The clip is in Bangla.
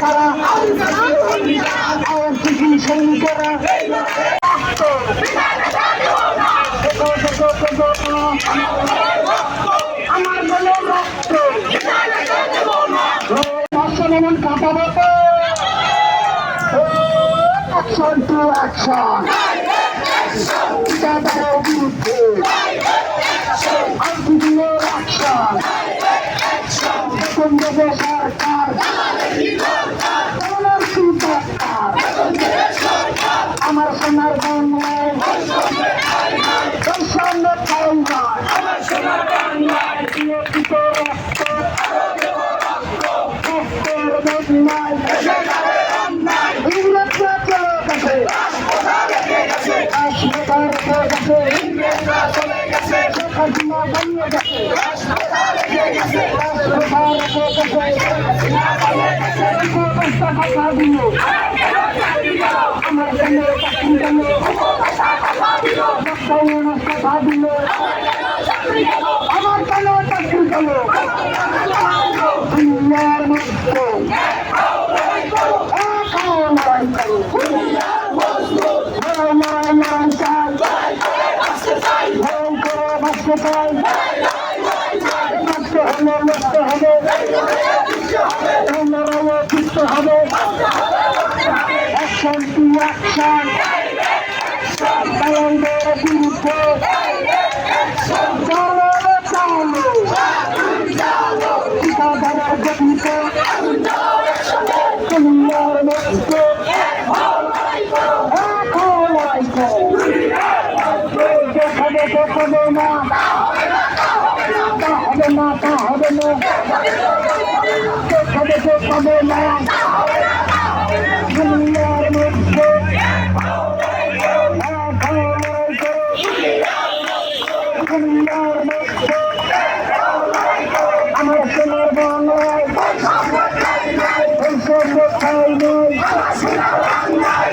সৈনিকেরা আইএনসিসি সৈনিকেরা। আমার বলে রক্ত। এমন কাটা বাবা অ্যাকশন টু অ্যাকশন বিরুদ্ধে কেন্দ্র সরকার আমার সোনার বাংলায় সামনে খাইবার রক্ত রক্তের বন্যায় ইংরেজরা চলে গেছে আমার জন্য চাকরি গেল দুনিয়ার মধ্যে বাঁচতে হলে লড়তে হবে লড়াইয়ে জিততে হবে অ্যাকশন টু অ্যাকশন দালালদের বিরুদ্ধে চলো চলো ঠিকাদারের গতিতে লড়াই করো দেখাবে দেখাবে না তা হবে না তা হবে না দেখাবে দেখাবে না দুনিয়ার মধ্যে আমার সোনার বাংলায় এই নয়